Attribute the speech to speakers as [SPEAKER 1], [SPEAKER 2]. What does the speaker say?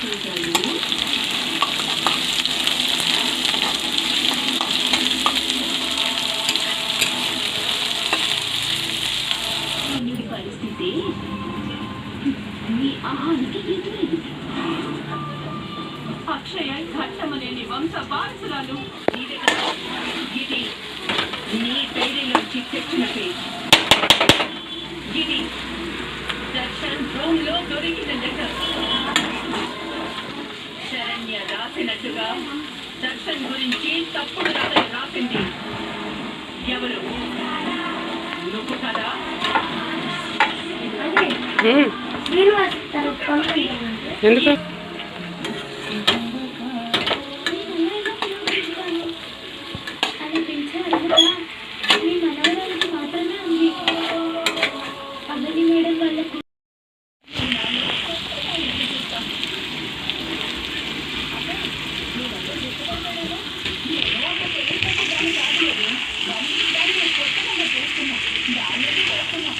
[SPEAKER 1] తీసుకుంటాను పరిస్థితి మీ అక్షయ ఘట్టమనేని వంశ వారసురాలు ఇది నీ పేరులోంచి తెచ్చిన పేరు ఇది దర్శన్ రూమ్లో దొరికిన లెటర్ దర్శన్ గురించి తప్పుడు కథలు రాసింది. ఎవరు? నువ్వు కదా ఎందుకు?
[SPEAKER 2] Thank.
[SPEAKER 1] 真的